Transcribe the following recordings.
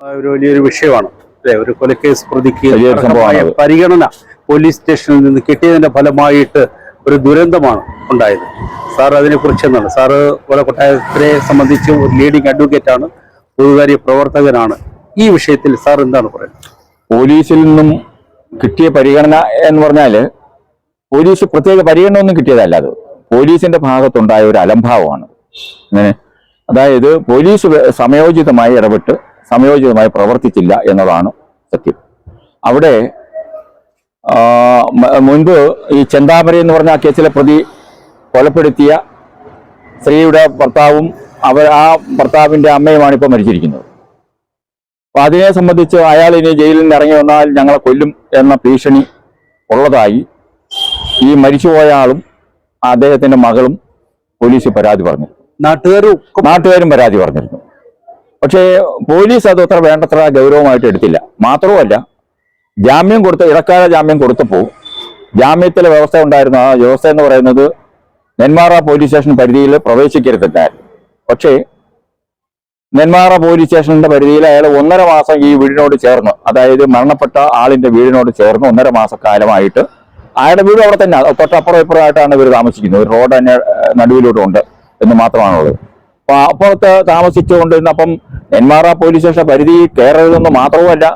ഒരു വലിയൊരു വിഷയമാണ്. അല്ലെ? ഒരു കൊലക്കേസ് പ്രതിക്ക്. പരിഗണന പോലീസ് സ്റ്റേഷനിൽ നിന്ന് കിട്ടിയതിന്റെ ഫലമായിട്ട് ഒരു ദുരന്തമാണ് ഉണ്ടായത്. സാർ അതിനെക്കുറിച്ച് എന്താണ്? സാറ് കൊല കൊട്ടാരത്തിനെ സംബന്ധിച്ച് ഒരു ലീഡിംഗ് അഡ്വക്കേറ്റ് ആണ് പൊതുകാര്യ പ്രവർത്തകനാണ്. ഈ വിഷയത്തിൽ സാർ എന്താണ് പറയുന്നത്? പോലീസിൽ നിന്നും കിട്ടിയ പരിഗണന എന്ന് പറഞ്ഞാൽ പോലീസ് പ്രത്യേക പരിഗണന ഒന്നും കിട്ടിയതല്ല അത്. പോലീസിന്റെ ഭാഗത്തുണ്ടായ ഒരു അലംഭാവമാണ്. അങ്ങനെ അതായത് പോലീസ് സമയോചിതമായി ഇടപെട്ട് സമയോചിതമായി പ്രവർത്തിച്ചില്ല എന്നതാണ് സത്യം. അവിടെ മുൻപ് ഈ ചെന്താമര എന്ന് പറഞ്ഞ ആ കേസിലെ പ്രതി കൊലപ്പെടുത്തിയ സ്ത്രീയുടെ ഭർത്താവും അവർ ആ ഭർത്താവിന്റെ അമ്മയുമാണ് ഇപ്പോൾ മരിച്ചിരിക്കുന്നത്. അപ്പൊ അതിനെ സംബന്ധിച്ച് അയാൾ ഇനി ജയിലിൽ നിന്ന് ഇറങ്ങി വന്നാൽ ഞങ്ങളെ കൊല്ലും എന്ന ഭീഷണി ഉള്ളതായി ഈ മരിച്ചുപോയ ആളും അദ്ദേഹത്തിന്റെ മകളും പോലീസ് പരാതി പറഞ്ഞു നാട്ടുകാരും നാട്ടുകാരും പരാതി പറഞ്ഞിരുന്നു. പക്ഷേ പോലീസ് അത് അത്ര വേണ്ടത്ര ഗൗരവമായിട്ട് എടുത്തില്ല. മാത്രവുമല്ല ജാമ്യം കൊടുത്ത ഇടക്കാല ജാമ്യം കൊടുത്തപ്പോൾ ജാമ്യത്തിലെ വ്യവസ്ഥ ഉണ്ടായിരുന്ന ആ വ്യവസ്ഥ എന്ന് പറയുന്നത് നെന്മാറ പോലീസ് സ്റ്റേഷൻ പരിധിയിൽ പ്രവേശിക്കരുതെന്നായിരുന്നു. പക്ഷേ നെന്മാറ പോലീസ് സ്റ്റേഷനിന്റെ പരിധിയിൽ അയാൾ ഒന്നര മാസം ഈ വീടിനോട് ചേർന്ന് അതായത് മരണപ്പെട്ട ആളിന്റെ വീടിനോട് ചേർന്ന് ഒന്നര മാസക്കാലമായിട്ട് അയാളുടെ വീട് അവിടെ തന്നെ തൊട്ടപ്പുറം ഇപ്പുറമായിട്ടാണ് ഇവർ താമസിക്കുന്നത്. ഒരു റോഡ് തന്നെ നടുവിലോട്ടുണ്ട് നടുവിലൂടെ ഉണ്ട് എന്ന് മാത്രമാണുള്ളത്. അപ്പൊ താമസിച്ചുകൊണ്ടിരുന്ന അപ്പം നെന്മാറ പോലീസ് സ്റ്റേഷൻ പരിധി കയറരുതെന്ന് മാത്രവുമല്ല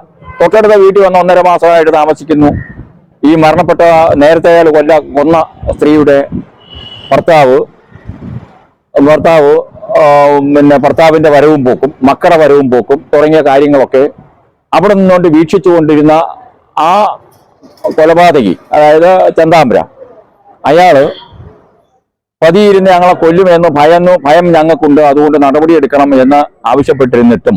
തൊട്ടടുത്ത വീട്ടിൽ വന്ന് ഒന്നര മാസമായിട്ട് താമസിക്കുന്നു. ഈ മരണപ്പെട്ട നേരത്തെ അയാൾ കൊല്ല കൊന്ന സ്ത്രീയുടെ ഭർത്താവ് ഭർത്താവ് പിന്നെ ഭർത്താവിന്റെ വരവും പോക്കും മക്കളുടെ വരവും പോക്കും തുടങ്ങിയ കാര്യങ്ങളൊക്കെ അവിടെ നിന്നുകൊണ്ട് വീക്ഷിച്ചുകൊണ്ടിരുന്ന ആ കൊലപാതകി അതായത് ചന്താമ്പ്ര അയാൾ പതിയിരുന്ന് ഞങ്ങളെ കൊല്ലുമെന്ന് ഭയന്നു ഭയം ഞങ്ങൾക്കുണ്ട്. അതുകൊണ്ട് നടപടിയെടുക്കണം എന്ന് ആവശ്യപ്പെട്ടിരുന്നിട്ടും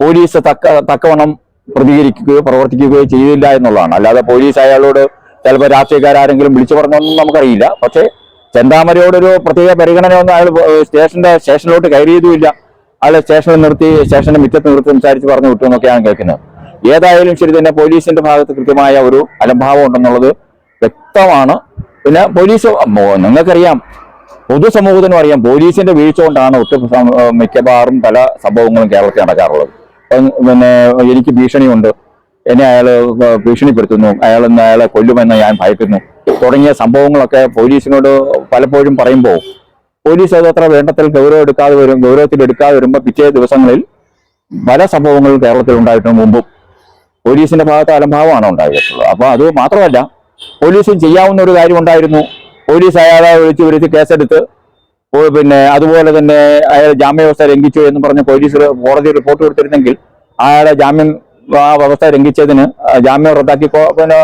പോലീസ് തക്ക തക്കവണ്ണം പ്രതികരിക്കുകയോ പ്രവർത്തിക്കുകയോ ചെയ്തില്ല എന്നുള്ളതാണ്. അല്ലാതെ പോലീസ് അയാളോട് ചിലപ്പോൾ രാഷ്ട്രീയക്കാരെങ്കിലും വിളിച്ചു പറഞ്ഞൊന്നും നമുക്കറിയില്ല. പക്ഷേ ചെന്താമരയോടൊരു പ്രത്യേക പരിഗണനയൊന്നും അയാൾ സ്റ്റേഷന്റെ സ്റ്റേഷനിലോട്ട് കയറിയതുമില്ല. അയാളെ സ്റ്റേഷനിൽ നിർത്തി സ്റ്റേഷന്റെ മിറ്റത്ത് നിർത്തി സംസാരിച്ച് പറഞ്ഞു വിട്ടു എന്നൊക്കെയാണ് കേൾക്കുന്നത്. ഏതായാലും ശരി തന്നെ പോലീസിന്റെ ഭാഗത്ത് കൃത്യമായ ഒരു അലംഭാവം ഉണ്ടെന്നുള്ളത് വ്യക്തമാണ്. പിന്നെ പോലീസ് നിങ്ങൾക്കറിയാം. പൊതുസമൂഹത്തിനും അറിയാം പോലീസിന്റെ വീഴ്ച കൊണ്ടാണ് ഒത്തു മിക്കവാറും പല സംഭവങ്ങളും കേരളത്തിൽ നടക്കാറുള്ളത്. പിന്നെ എനിക്ക് ഭീഷണിയുണ്ട്. എന്നെ അയാൾ ഭീഷണിപ്പെടുത്തുന്നു. അയാൾ അയാളെ കൊല്ലുമെന്ന് ഞാൻ ഭയക്കുന്നു. തുടങ്ങിയ സംഭവങ്ങളൊക്കെ പോലീസിനോട് പലപ്പോഴും പറയുമ്പോൾ പോലീസ് അത് അത്ര വേണ്ടത്തിൽ ഗൗരവം എടുക്കാതെ വരും ഗൗരവത്തിൽ എടുക്കാതെ വരുമ്പോൾ പിറ്റേ ദിവസങ്ങളിൽ പല സംഭവങ്ങളും കേരളത്തിൽ ഉണ്ടായിട്ടുണ്ട്. മുമ്പും പോലീസിന്റെ ഭാഗത്ത് അലംഭാവമാണ് ഉണ്ടായിട്ടുള്ളത്. അപ്പോൾ അത് മാത്രമല്ല പോലീസിന് ചെയ്യാവുന്ന ഒരു കാര്യം ഉണ്ടായിരുന്നു പോലീസ് അയാളെ വിളിച്ച് വരുത്തി കേസെടുത്ത് പിന്നെ അതുപോലെ തന്നെ അയാൾ ജാമ്യവ്യവസ്ഥ ലംഘിച്ചു എന്ന് പറഞ്ഞ് പോലീസ് കോടതി റിപ്പോർട്ട് കൊടുത്തിരുന്നെങ്കിൽ അയാളെ ജാമ്യം ആ വ്യവസ്ഥ ലംഘിച്ചതിന് ജാമ്യം റദ്ദാക്കി പിന്നെ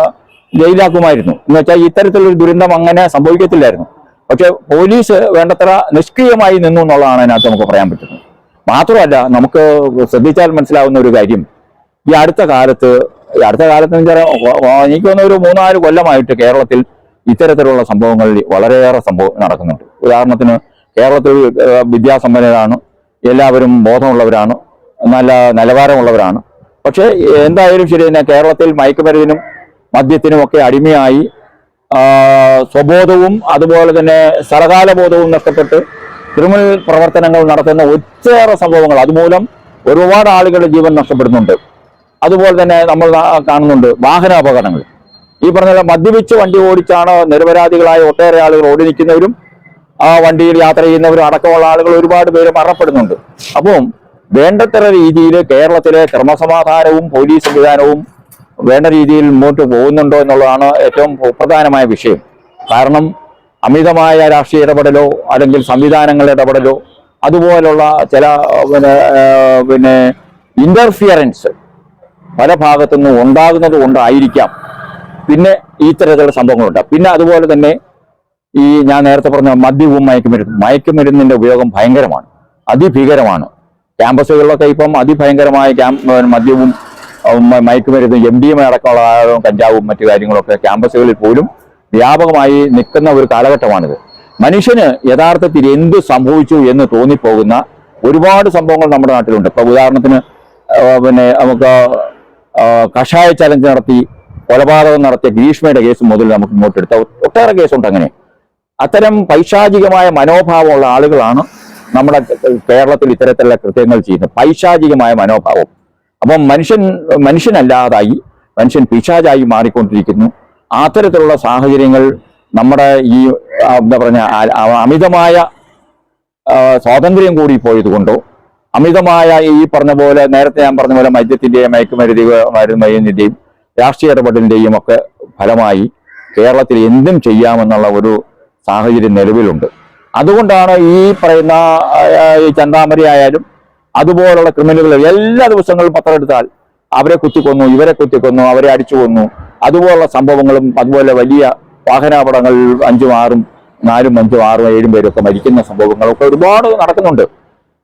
ജയിലാക്കുമായിരുന്നു എന്ന് വെച്ചാൽ ഇത്തരത്തിലൊരു ദുരന്തം അങ്ങനെ സംഭവിക്കത്തില്ലായിരുന്നു. പക്ഷെ പോലീസ് വേണ്ടത്ര നിഷ്ക്രിയമായി നിന്നു എന്നുള്ളതാണ് അതിനകത്ത് നമുക്ക് പറയാൻ പറ്റുന്നത്. മാത്രമല്ല നമുക്ക് ശ്രദ്ധിച്ചാൽ മനസ്സിലാവുന്ന ഒരു കാര്യം ഈ അടുത്ത കാലത്ത് അടുത്ത കാലത്ത് വെച്ചാൽ എനിക്ക് തോന്നുന്ന ഒരു മൂന്നാൽ കൊല്ലമായിട്ട് കേരളത്തിൽ ഇത്തരത്തിലുള്ള സംഭവങ്ങൾ വളരെയേറെ സംഭവം നടക്കുന്നുണ്ട്. ഉദാഹരണത്തിന് കേരളത്തിൽ വിദ്യാസമ്പന്നരാണ് എല്ലാവരും ബോധമുള്ളവരാണ് നല്ല നിലവാരമുള്ളവരാണ്. പക്ഷേ എന്തായാലും ശരി തന്നെ കേരളത്തിൽ മയക്കുമരുന്നിനും മദ്യത്തിനും ഒക്കെ അടിമയായി സ്വബോധവും അതുപോലെ തന്നെ സർകാല ബോധവും നഷ്ടപ്പെട്ട് ക്രിമിനൽ പ്രവർത്തനങ്ങൾ നടത്തുന്ന ഒറ്റേറെ സംഭവങ്ങൾ അതുമൂലം ഒരുപാട് ആളുകളുടെ ജീവൻ നഷ്ടപ്പെടുന്നുണ്ട്. അതുപോലെ തന്നെ നമ്മൾ കാണുന്നുണ്ട് വാഹന അപകടങ്ങൾ ഈ പറഞ്ഞ മദ്യപിച്ച് വണ്ടി ഓടിച്ചാണ് നിരപരാധികളായ ഒട്ടേറെ ആളുകൾ ഓടി നിൽക്കുന്നവരും ആ വണ്ടിയിൽ യാത്ര ചെയ്യുന്നവരും അടക്കമുള്ള ആളുകൾ ഒരുപാട് പേര് മരണപ്പെടുന്നുണ്ട്. അപ്പം വേണ്ടത്ര രീതിയിൽ കേരളത്തിലെ ക്രമസമാധാനവും പോലീസ് സംവിധാനവും വേണ്ട രീതിയിൽ മുന്നോട്ട് പോകുന്നുണ്ടോ എന്നുള്ളതാണ് ഏറ്റവും പ്രധാനമായ വിഷയം. കാരണം അമിതമായ രാഷ്ട്രീയ ഇടപെടലോ അല്ലെങ്കിൽ സംവിധാനങ്ങളുടെ ഇടപെടലോ അതുപോലുള്ള ചില പിന്നെ പിന്നെ ഇന്റർഫിയറൻസ് പല ഭാഗത്തു നിന്നും ഉണ്ടാകുന്നത് കൊണ്ടായിരിക്കാം. പിന്നെ ഈ തരത്തിലുള്ള സംഭവങ്ങളുണ്ട്. പിന്നെ അതുപോലെ തന്നെ ഈ ഞാൻ നേരത്തെ പറഞ്ഞ മദ്യവും മയക്കുമരുന്നും. മയക്കുമരുന്നിന്റെ ഉപയോഗം ഭയങ്കരമാണ്. അതിഭീകരമാണ്. ക്യാമ്പസുകളിലൊക്കെ ഇപ്പം അതിഭയങ്കരമായ ക്യാമ്പ് മദ്യവും മയക്കുമരുന്നും എം ഡി എം അടക്കമുള്ള കഞ്ചാവും മറ്റു കാര്യങ്ങളൊക്കെ ക്യാമ്പസുകളിൽ പോലും വ്യാപകമായി നിൽക്കുന്ന ഒരു കാലഘട്ടമാണിത്. മനുഷ്യന് യഥാർത്ഥത്തിൽ എന്ത് സംഭവിച്ചു എന്ന് തോന്നിപ്പോകുന്ന ഒരുപാട് സംഭവങ്ങൾ നമ്മുടെ നാട്ടിലുണ്ട്. ഇപ്പൊ ഉദാഹരണത്തിന് പിന്നെ നമുക്ക് കഷായ ചലഞ്ച് നടത്തി കൊലപാതകം നടത്തിയ ഗ്രീഷ്മയുടെ കേസ് മുതൽ നമുക്ക് ഇങ്ങോട്ട് എടുത്ത ഒട്ടേറെ കേസുണ്ട് അങ്ങനെ. അത്തരം പൈശാചികമായ മനോഭാവമുള്ള ആളുകളാണ് നമ്മുടെ കേരളത്തിൽ ഇത്തരത്തിലുള്ള കൃത്യങ്ങൾ ചെയ്യുന്നത്. പൈശാചികമായ മനോഭാവം. അപ്പം മനുഷ്യൻ മനുഷ്യനല്ലാതായി മനുഷ്യൻ പിശാചായി മാറിക്കൊണ്ടിരിക്കുന്നു. അത്തരത്തിലുള്ള സാഹചര്യങ്ങൾ നമ്മുടെ ഈ എന്താ പറഞ്ഞ അമിതമായ സ്വാതന്ത്ര്യം കൂടി പോയത് കൊണ്ടോ അമിതമായ ഈ പറഞ്ഞ പോലെ നേരത്തെ ഞാൻ പറഞ്ഞ പോലെ മദ്യത്തിന്റെയും മയക്കുമരുതി മരുന്നിന്റെയും രാഷ്ട്രീയ ഇടപെടലിന്റെയും ഒക്കെ ഫലമായി കേരളത്തിൽ എന്തും ചെയ്യാമെന്നുള്ള ഒരു സാഹചര്യം നിലവിലുണ്ട്. അതുകൊണ്ടാണ് ഈ പറയുന്ന ഈ ചന്താമരി ആയാലും അതുപോലുള്ള ക്രിമിനലുകൾ എല്ലാ ദിവസങ്ങളും പത്രം എടുത്താൽ അവരെ കുത്തിക്കൊന്നു ഇവരെ കുത്തിക്കൊന്നു അവരെ അടിച്ചു കൊന്നു. അതുപോലുള്ള സംഭവങ്ങളും അതുപോലെ വലിയ വാഹനാപടങ്ങൾ അഞ്ചും ആറും നാലും അഞ്ചും ആറും ഏഴും പേരൊക്കെ മരിക്കുന്ന സംഭവങ്ങളൊക്കെ ഒരുപാട് നടക്കുന്നുണ്ട്.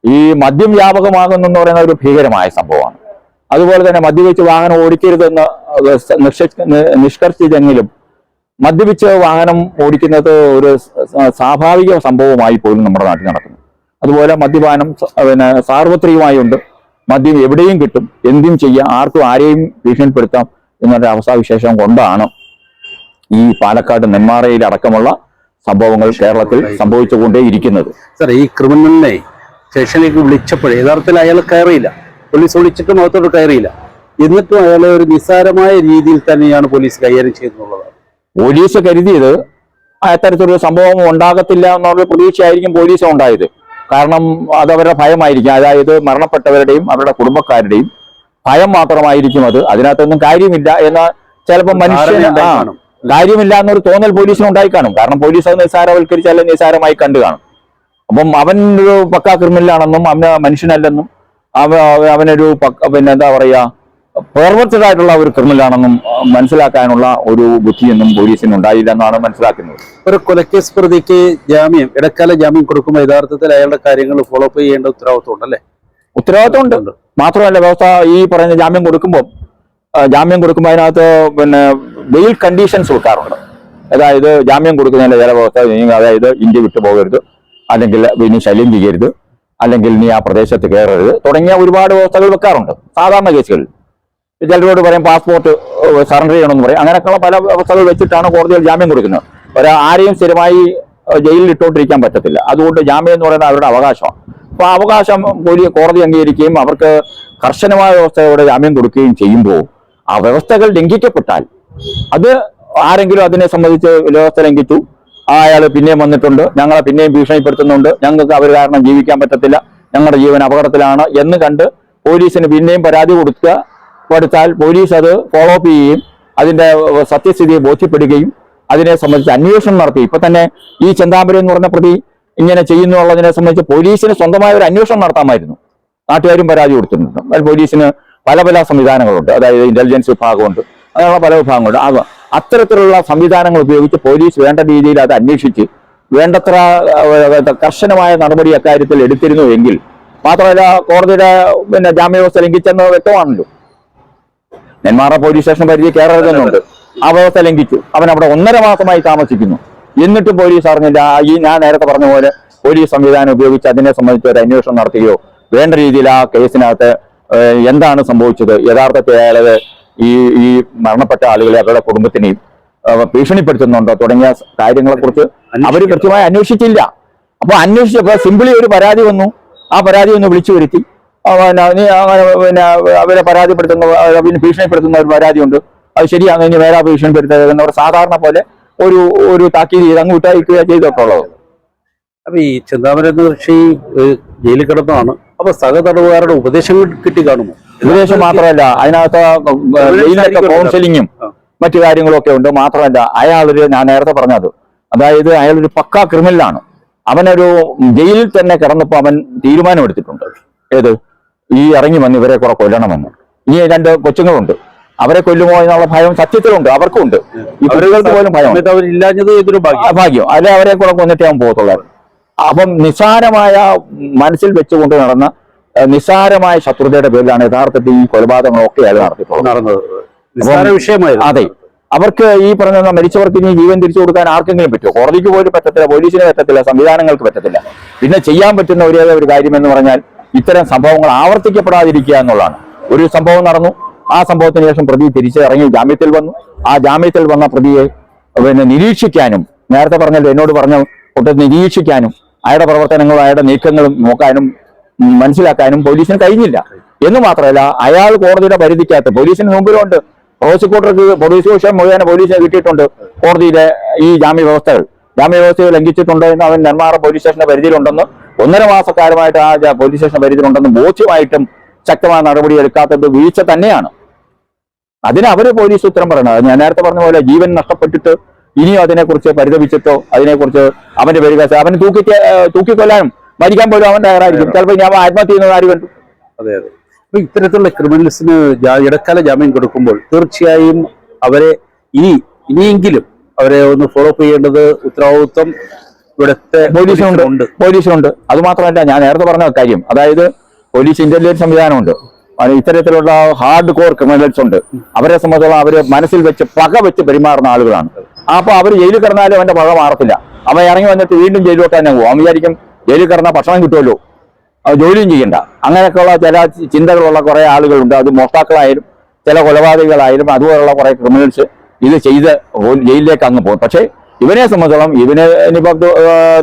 ഈ മദ്യം വ്യാപകമാകുന്നെന്ന് പറയുന്ന ഒരു ഭീകരമായ സംഭവമാണ്. അതുപോലെ തന്നെ മദ്യപിച്ച് വാഹനം ഓടിക്കരുതെന്ന് നിഷ്ക- നിഷ്കർഷിച്ചെങ്കിലും മദ്യപിച്ച് വാഹനം ഓടിക്കുന്നത് ഒരു സ്വാഭാവിക സംഭവമായി പോലും നമ്മുടെ നാട്ടിൽ നടക്കുന്നു. അതുപോലെ മദ്യപാനം പിന്നെ സാർവത്രികമായി ഉണ്ട് മദ്യം എവിടെയും കിട്ടും. എന്തും ചെയ്യാം. ആർക്കും ആരെയും ഭീഷണിപ്പെടുത്താം എന്നൊരു അവസ്ഥാവിശേഷം കൊണ്ടാണ് ഈ പാലക്കാട് നെന്മാറയിൽ അടക്കമുള്ള സംഭവങ്ങൾ കേരളത്തിൽ സംഭവിച്ചുകൊണ്ടേയിരിക്കുന്നത്. സർ ഈ ക്രിമിനലിനെ സ്റ്റേഷനിലേക്ക് വിളിച്ചപ്പോഴേ യഥാർത്ഥത്തിൽ അയാൾ കയറിയില്ല. പോലീസ് വിളിച്ചിട്ടും അകത്തോട്ട് കയറിയില്ല. എന്നിട്ടും അയാളെ ഒരു നിസ്സാരമായ രീതിയിൽ തന്നെയാണ് പോലീസ് കൈകാര്യം ചെയ്യുന്നുള്ളത് പോലീസ് കരുതിയത് അത്തരത്തിലൊരു സംഭവം ഉണ്ടാകത്തില്ല എന്നുള്ള പ്രതീക്ഷയായിരിക്കും പോലീസ് ഉണ്ടായത്. കാരണം അത് അവരുടെ ഭയമായിരിക്കും. അതായത് മരണപ്പെട്ടവരുടെയും അവരുടെ കുടുംബക്കാരുടെയും ഭയം മാത്രമായിരിക്കും അത്. അതിനകത്തൊന്നും കാര്യമില്ല എന്ന ചിലപ്പോൾ കാണും. കാര്യമില്ല എന്നൊരു തോന്നൽ പോലീസിന് ഉണ്ടായി കാണും. കാരണം പോലീസ് അത് നിസ്സാരവൽക്കരിച്ച് അല്ലെങ്കിൽ നിസ്സാരമായി കണ്ടു കാണും. അപ്പം അവൻ ഒരു പക്കാ ക്രിമിനലാണെന്നും അവന് മനുഷ്യനല്ലെന്നും അവ അവ- അവനൊരു പക്ക പിന്നെ എന്താ പറയാ പെർവർട്ടഡ് ആയിട്ടുള്ള ഒരു ക്രിമിനലാണെന്നും മനസ്സിലാക്കാനുള്ള ഒരു ബുദ്ധിയൊന്നും പോലീസിന് ഉണ്ടായില്ല എന്നാണ് മനസ്സിലാക്കുന്നത്. ഒരു കൊലക്കേസ് പ്രതിക്ക് ജാമ്യം ഇടക്കാല ജാമ്യം കൊടുക്കുമ്പോൾ യഥാർത്ഥത്തിൽ അയാളുടെ കാര്യങ്ങൾ ഫോളോ അപ്പ് ചെയ്യേണ്ട ഉത്തരവാദിത്വം ഉണ്ടല്ലേ? ഉത്തരവാദിത്വമുണ്ട്. മാത്രമല്ല വ്യവസ്ഥ ഈ പറയുന്ന ജാമ്യം കൊടുക്കുമ്പോൾ ജാമ്യം കൊടുക്കുമ്പോൾ അതിനകത്ത് പിന്നെ ബെയിൽ കണ്ടീഷൻസ് കൊടുക്കാറുണ്ട്. അതായത് ജാമ്യം കൊടുക്കുന്നതിന്റെ ചില വ്യവസ്ഥ അതായത് ഇന്ത്യ വിട്ടു പോകരുത് അല്ലെങ്കിൽ ഇനി ശല്യം ചെയ്യരുത്. അല്ലെങ്കിൽ നീ ആ പ്രദേശത്ത് കയറരുത്. തുടങ്ങിയ ഒരുപാട് വ്യവസ്ഥകൾ വെക്കാറുണ്ട്. സാധാരണ കേസുകളിൽ. ചിലരോട് പറയും പാസ്പോർട്ട് സറണ്ടർ ചെയ്യണമെന്ന് പറയും. അങ്ങനെയൊക്കെയുള്ള പല വ്യവസ്ഥകൾ വെച്ചിട്ടാണ് കോടതികൾ ജാമ്യം കൊടുക്കുന്നത്. ഒരു ആരെയും സ്ഥിരമായി ജയിലിൽ ഇട്ടുകൊണ്ടിരിക്കാൻ പറ്റത്തില്ല. അതുകൊണ്ട് ജാമ്യം എന്ന് പറയുന്നത് അവരുടെ അവകാശമാണ്. അപ്പോൾ ആ അവകാശം കോടതി അംഗീകരിക്കുകയും അവർക്ക് കർശനമായ വ്യവസ്ഥയോടെ ജാമ്യം കൊടുക്കുകയും ചെയ്യുമ്പോൾ ആ വ്യവസ്ഥകൾ ലംഘിക്കപ്പെട്ടാൽ അത് ആരെങ്കിലും അതിനെ സംബന്ധിച്ച് വ്യവസ്ഥ ലംഘിച്ചു ആ അയാൾ പിന്നെയും വന്നിട്ടുണ്ട്. ഞങ്ങളെ പിന്നെയും ഭീഷണിപ്പെടുത്തുന്നുണ്ട്. ഞങ്ങൾക്ക് അവർ കാരണം ജീവിക്കാൻ പറ്റത്തില്ല. ഞങ്ങളുടെ ജീവൻ അപകടത്തിലാണ് എന്ന് കണ്ട് പോലീസിന് പിന്നെയും പരാതി കൊടുക്കുക. കൊടുത്താൽ പോലീസ് അത് ഫോളോ അപ്പ് ചെയ്യുകയും അതിന്റെ സത്യസ്ഥിതിയെ ബോധ്യപ്പെടുകയും അതിനെ സംബന്ധിച്ച് അന്വേഷണം നടത്തി. ഇപ്പൊ തന്നെ ഈ ചെന്താമ്പരം എന്ന് പറഞ്ഞ പ്രതി ഇങ്ങനെ ചെയ്യുന്നു എന്നുള്ളതിനെ സംബന്ധിച്ച് പോലീസിന് സ്വന്തമായ ഒരു അന്വേഷണം നടത്താമായിരുന്നു. നാട്ടുകാരും പരാതി കൊടുത്തിട്ടുണ്ട്. പോലീസിന് പല പല സംവിധാനങ്ങളുണ്ട്. അതായത് ഇന്റലിജൻസ് വിഭാഗമുണ്ട്. അങ്ങനെയുള്ള പല വിഭാഗങ്ങളുണ്ട്. അത് അത്തരത്തിലുള്ള സംവിധാനങ്ങൾ ഉപയോഗിച്ച് പോലീസ് വേണ്ട രീതിയിൽ അത് അന്വേഷിച്ച് വേണ്ടത്ര കർശനമായ നടപടി അക്കാര്യത്തിൽ എടുത്തിരുന്നു എങ്കിൽ മാത്രമല്ല കോടതിയുടെ പിന്നെ ജാമ്യവ്യവസ്ഥ ലംഘിച്ചെന്ന് വ്യക്തമാണല്ലോ. നെന്മാറ പോലീസ് സ്റ്റേഷൻ പരിധി കയറരുതെന്നുണ്ട് ആ വ്യവസ്ഥ ലംഘിച്ചു. അവൻ അവിടെ ഒന്നര മാസമായി താമസിക്കുന്നു. എന്നിട്ടും പോലീസ് അറിഞ്ഞില്ല. ഈ ഞാൻ നേരത്തെ പറഞ്ഞ പോലെ പോലീസ് സംവിധാനം ഉപയോഗിച്ച് അതിനെ സംബന്ധിച്ച് ഒരു അന്വേഷണം നടത്തുകയോ വേണ്ട രീതിയിൽ ആ കേസിനകത്ത് എന്താണ് സംഭവിച്ചത് യഥാർത്ഥത്തിൽ അയാളത് ഈ ഈ മരണപ്പെട്ട ആളുകളെ അവരുടെ കുടുംബത്തിനെയും ഭീഷണിപ്പെടുത്തുന്നുണ്ടോ തുടങ്ങിയ കാര്യങ്ങളെ കുറിച്ച് അവർ കൃത്യമായി അന്വേഷിച്ചില്ല. അപ്പൊ അന്വേഷിച്ചപ്പോ സിമ്പിളി ഒരു പരാതി വന്നു. ആ പരാതി ഒന്ന് വിളിച്ചു വരുത്തി. പിന്നെ നീ പിന്നെ അവരെ പരാതിപ്പെടുത്തുന്ന പിന്നെ ഭീഷണിപ്പെടുത്തുന്ന ഒരു പരാതിയുണ്ട് അത് ശരിയാണ് ഇനി വേറെ ഭീഷണിപ്പെടുത്തുക എന്നവർ സാധാരണ പോലെ ഒരു ഒരു താക്കീത് ചെയ്ത് അങ്ങ് വിട്ടായിരിക്കുക ചെയ്തിട്ടുള്ളത്. അപ്പൊ ഈ ചിന്താമരം എന്ന കൃഷി ജയിലിൽ കിടന്നാണ് അപ്പൊ സഹതടവുകാരുടെ ഉപദേശങ്ങൾ കിട്ടി കാണുമോ? ഉപദേശം മാത്രമല്ല അതിനകത്ത് ജയിലിലൊക്കെ കൗൺസിലിങ്ങും മറ്റു കാര്യങ്ങളും ഒക്കെ ഉണ്ട്. മാത്രമല്ല അയാളൊരു ഞാൻ നേരത്തെ പറഞ്ഞത് അതായത് അയാളൊരു പക്കാ ക്രിമിനലാണ് അവനൊരു ജയിലിൽ തന്നെ കിടന്നപ്പോൾ അവൻ തീരുമാനമെടുത്തിട്ടുണ്ട്. ഏത്? ഈ ഇറങ്ങി വന്ന് ഇവരെ കുറെ കൊല്ലണമെന്ന്. ഇനി രണ്ട് കൊച്ചുങ്ങളുണ്ട്. അവരെ കൊല്ലുമോ എന്നുള്ള ഭയം സത്യത്തിലുണ്ട്. അവർക്കും ഉണ്ട്. ഈ കുട്ടികൾക്ക് പോലും ഭയം ഭാഗ്യം? അല്ലെ അവരെ കൂടെ കൊന്നിട്ടേ അവൻ പോകത്തുള്ളൂ. അപ്പം നിസ്സാരമായ മനസ്സിൽ വെച്ചുകൊണ്ട് നടന്ന നിസ്സാരമായ ശത്രുതയുടെ പേരിലാണ് യഥാർത്ഥത്തിൽ ഈ കൊലപാതകങ്ങളൊക്കെ അയാൾ നടത്തിയിട്ടുള്ളത്. അതെ. അവർക്ക് ഈ പറഞ്ഞ മരിച്ചവർക്ക് ഇനി ജീവൻ തിരിച്ചു കൊടുക്കാൻ ആർക്കെങ്കിലും പറ്റുമോ? കോടതിക്ക് പോലും പറ്റത്തില്ല പോലീസിന് പറ്റത്തില്ല സംവിധാനങ്ങൾക്ക് പറ്റത്തില്ല. പിന്നെ ചെയ്യാൻ പറ്റുന്ന ഒരേ ഒരു കാര്യം എന്ന് പറഞ്ഞാൽ ഇത്തരം സംഭവങ്ങൾ ആവർത്തിക്കപ്പെടാതിരിക്കുക എന്നുള്ളതാണ്. ഒരു സംഭവം നടന്നു. ആ സംഭവത്തിന് ശേഷം പ്രതി തിരിച്ചിറങ്ങി ജാമ്യത്തിൽ വന്നു. ആ ജാമ്യത്തിൽ വന്ന പ്രതിയെ പിന്നെ നിരീക്ഷിക്കാനും നേരത്തെ പറഞ്ഞല്ലോ എന്നോട് പറഞ്ഞ ഒട്ടും നിരീക്ഷിക്കാനും അയാളുടെ പ്രവർത്തനങ്ങളും അയാളുടെ നീക്കങ്ങളും നോക്കാനും മനസ്സിലാക്കാനും പോലീസിന് കഴിഞ്ഞില്ല. എന്ന് മാത്രമല്ല അയാൾ കോടതിയുടെ പരിധിക്കകത്ത് പോലീസിന് മുമ്പിലുണ്ട്. പ്രോസിക്യൂട്ടർക്ക് പ്രോസിക്യൂഷൻ മുഖേന പോലീസിനെ കിട്ടിയിട്ടുണ്ട് കോടതിയിലെ ഈ ജാമ്യ വ്യവസ്ഥകൾ ജാമ്യ വ്യവസ്ഥകൾ ലംഘിച്ചിട്ടുണ്ട് എന്ന് അവൻ നെന്മാറ പോലീസ് സ്റ്റേഷന്റെ പരിധിയിലുണ്ടെന്ന് ഒന്നര മാസക്കാലമായിട്ട് ആ പോലീസ് സ്റ്റേഷന്റെ പരിധിയിലുണ്ടെന്ന് ബോധ്യമായിട്ടും ശക്തമായ നടപടി എടുക്കാത്തത് വീഴ്ച തന്നെയാണ്. അതിന് അവർ പോലീസ് ഉത്തരം പറയണം. ഞാൻ നേരത്തെ പറഞ്ഞ പോലെ ജീവൻ നഷ്ടപ്പെട്ടിട്ട് ഇനിയും അതിനെക്കുറിച്ച് പരിതപിച്ചിട്ടോ അതിനെക്കുറിച്ച് അവന്റെ പരിഹാസം അവന് തൂക്കി തൂക്കിക്കൊല്ലാനും മരിക്കാൻ പോലും അവൻ തയ്യാറായിരിക്കും. ചിലപ്പോൾ ഞാൻ ആത്മഹത്യ ചെയ്യുന്നത് ആര് കണ്ടു. അതെ അതെ. അപ്പൊ ഇത്തരത്തിലുള്ള ക്രിമിനൽസിന് ഇടക്കാല ജാമ്യം കൊടുക്കുമ്പോൾ തീർച്ചയായും അവരെ ഇനി ഇനിയെങ്കിലും അവരെ ഒന്ന് ഫോളോ അപ്പ് ചെയ്യേണ്ടത് ഉത്തരവാദിത്വം ഇവിടുത്തെ പോലീസിനുണ്ട്. ഉണ്ട് പോലീസിനുണ്ട് അത് മാത്രമല്ല ഞാൻ നേരത്തെ പറഞ്ഞ കാര്യം. അതായത് പോലീസ് ഇന്റലിജൻസ് സംവിധാനമുണ്ട്. ഇത്തരത്തിലുള്ള ഹാർഡ് കോർ ക്രിമിനൽസ് ഉണ്ട്. അവരെ സംബന്ധിച്ചോളം അവർ മനസ്സിൽ വെച്ച് പക വെച്ച് പെരുമാറുന്ന ആളുകളാണ്. അപ്പൊ അവർ ജയിലിൽ കിടന്നാലും അവന്റെ പക മാറത്തില്ല. അവൻ ഇറങ്ങി വന്നിട്ട് വീണ്ടും ജയിലിലോട്ട് തന്നെ പോകും അവൻ വിചാരിക്കും ജയിലിൽ കിടന്നാൽ ഭക്ഷണം കിട്ടുമല്ലോ. അത് ജോലിയും ചെയ്യണ്ട. അങ്ങനെയൊക്കെയുള്ള ചില ചിന്തകളുള്ള കുറെ ആളുകളുണ്ട്. അത് മോഷ്ടാക്കളായാലും ചില കൊലപാതകളായാലും അതുപോലുള്ള കുറെ ക്രിമിനൽസ് ഇത് ചെയ്ത് ജയിലിലേക്ക് അങ്ങ് പോകും. പക്ഷേ ഇവനെ സംബന്ധിച്ചോളം ഇവനെ ഇനിയിപ്പം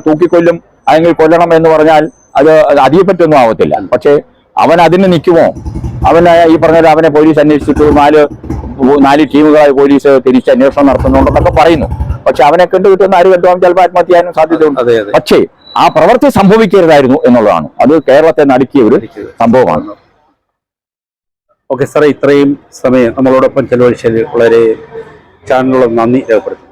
തൂക്കിക്കൊല്ലും അല്ലെങ്കിൽ കൊല്ലണം എന്ന് പറഞ്ഞാൽ അത് അധികപ്പറ്റൊന്നും ആവത്തില്ല. പക്ഷേ അവൻ അതിന് നിൽക്കുമോ? അവൻ ഈ പറഞ്ഞ അവനെ പോലീസ് അന്വേഷിച്ചിട്ട് നാല് നാല് ടീമുകളായി പോലീസ് തിരിച്ച് അന്വേഷണം നടത്തുന്നുണ്ടെന്നൊക്കെ പറയുന്നു. പക്ഷെ അവനെ കണ്ടു കിട്ടുന്ന ആര് കണ്ടു അവൻ ചിലപ്പോൾ ആത്മഹത്യ ചെയ്യാനും സാധ്യതയുണ്ട്. പക്ഷേ ആ പ്രവൃത്തി സംഭവിക്കരുതായിരുന്നു എന്നുള്ളതാണ്. അത് കേരളത്തെ നടുക്കിയ ഒരു സംഭവമാണ്. ഓക്കെ സാറേ ഇത്രയും സമയം നമ്മളോടൊപ്പം ചെലവഴിച്ചതിൽ വളരെ ചാനലിനുള്ള നന്ദി രേഖപ്പെടുത്തുന്നു.